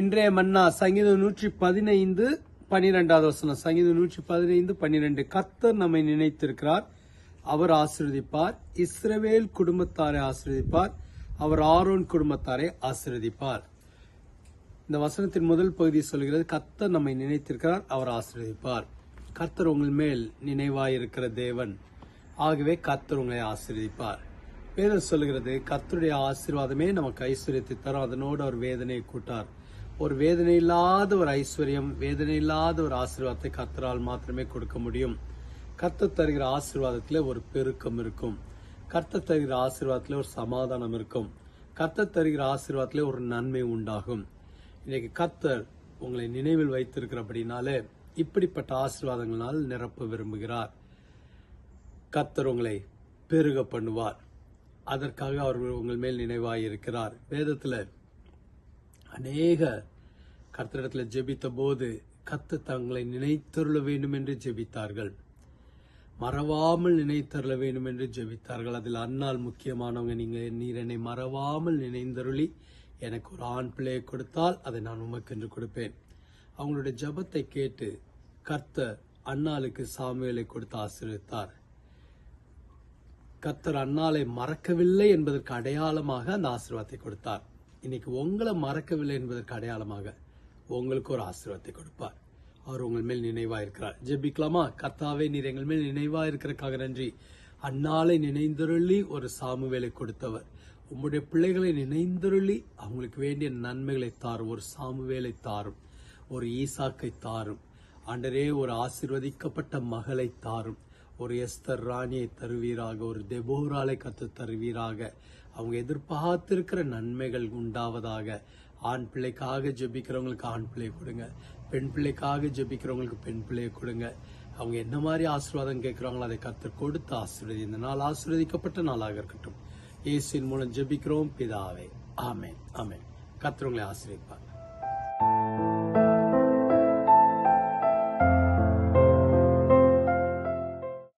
இன்றைய மன்னா சங்கீதம் நூற்றி பதினைந்து பனிரெண்டாவது வசனம். சங்கீதம் நூற்றி பதினைந்து பன்னிரெண்டு. கர்த்தர் நம்மை நினைத்திருக்கிறார். அவர் ஆசீர்வதிப்பார். இஸ்ரவேல் குடும்பத்தாரை ஆசீர்வதிப்பார். அவர் ஆரோன் குடும்பத்தாரை ஆசீர்வதிப்பார். இந்த வசனத்தின் முதல் பகுதி சொல்கிறது கர்த்தர் நம்மை நினைத்திருக்கிறார் அவர் ஆசீர்வதிப்பார். கர்த்தர் உங்கள் மேல் நினைவாயிருக்கிற தேவன். ஆகவே கர்த்தர் உங்களை ஆசீர்வதிப்பார். வேதம் சொல்கிறது கர்த்தருடைய ஆசீர்வாதமே நமக்கு ஐஸ்வர்யத்தை தரும். அதனோடு அவர் வேதனையை கூட்டார். ஒரு வேதனை இல்லாத ஒரு ஐஸ்வர்யம் வேதனை இல்லாத ஒரு ஆசீர்வாதத்தை கத்தரால் மாத்திரமே கொடுக்க முடியும். கத்த தருகிற ஆசீர்வாதத்தில் ஒரு பெருக்கம் இருக்கும். கர்த்தர் தருகிற ஆசீர்வாதத்தில் ஒரு சமாதானம் இருக்கும். கத்த தருகிற ஆசீர்வாதத்தில் ஒரு நன்மை உண்டாகும். இன்னைக்கு கத்தர் உங்களை நினைவில் வைத்திருக்கிறபடினாலே இப்படிப்பட்ட ஆசீர்வாதங்களால் நிரப்ப விரும்புகிறார். கத்தர் உங்களை பெருக பண்ணுவார். அதற்காக அவர் உங்கள் மேல் நினைவாயிருக்கிறார். இருக்கிறார் அநேக கர்த்தரிடத்தில் ஜெபித்த போது கத்து தங்களை நினைத்தருள வேண்டும் என்று ஜெபித்தார்கள். மறவாமல் நினைத்தருள வேண்டும் என்று ஜெபித்தார்கள். அதில் அன்னால் முக்கியமானவங்க நீங்கள் நீர் என்னை மறவாமல் நினைந்தருளி எனக்கு ஒரு ஆண் பிள்ளையை கொடுத்தால் அதை நான் உமக்கு என்று கொடுப்பேன். அவங்களுடைய ஜெபத்தை கேட்டு கர்த்தர் அன்னாளுக்கு சாமியலை கொடுத்து ஆசீர்வித்தார் கர்த்தர் அன்னாலை மறக்கவில்லை என்பதற்கு அடையாளமாக அந்த ஆசீர்வாதத்தை கொடுத்தார். இன்னைக்கு உங்களை மறக்கவில்லை என்பதற்கு அடையாளமாக உங்களுக்கு ஒரு ஆசீர்வாதத்தை கொடுப்பார். அவர் உங்கள் மேல் நினைவா இருக்கிறார் ஜெபிக்கலாமா? கர்த்தாவே நீர் எங்கள் மேல் நினைவா இருக்கிறக்காக நன்றி. அன்னாலை நினைந்துருளி ஒரு சாமுவேலை கொடுத்தவர். உம்முடைய பிள்ளைகளை நினைந்துருளி அவங்களுக்கு வேண்டிய நன்மைகளை தாரும். ஒரு சாமுவேலை தாரும். ஒரு ஈசாக்கை தாரும். ஆண்டரே ஒரு ஆசிர்வதிக்கப்பட்ட மகளை தாரும். ஒரு எஸ்தர் ராணியை தருவீராக ஒரு தெபோராலை கத்து தருவீராக. அவங்க எதிர்பார்த்திருக்கிற நன்மைகள் உண்டாவதாக. ஆண் பிள்ளைக்காக ஜெபிக்கிறவங்களுக்கு ஆண் பிள்ளையை கொடுங்க. பெண் பிள்ளைக்காக ஜெபிக்கிறவங்களுக்கு பெண் பிள்ளையை கொடுங்க. அவங்க என்ன மாதிரி ஆசீர்வாதம் கேட்குறாங்களோ அதை கத்து கொடுத்து ஆசீர்வதி. இந்த நாள் ஆசீர்வதிக்கப்பட்ட நாளாக இருக்கட்டும். இயேசுவின் மூலம் ஜெபிக்கிறோம் பிதாவே. ஆமென். ஆமென். கத்துறவங்களை உங்களை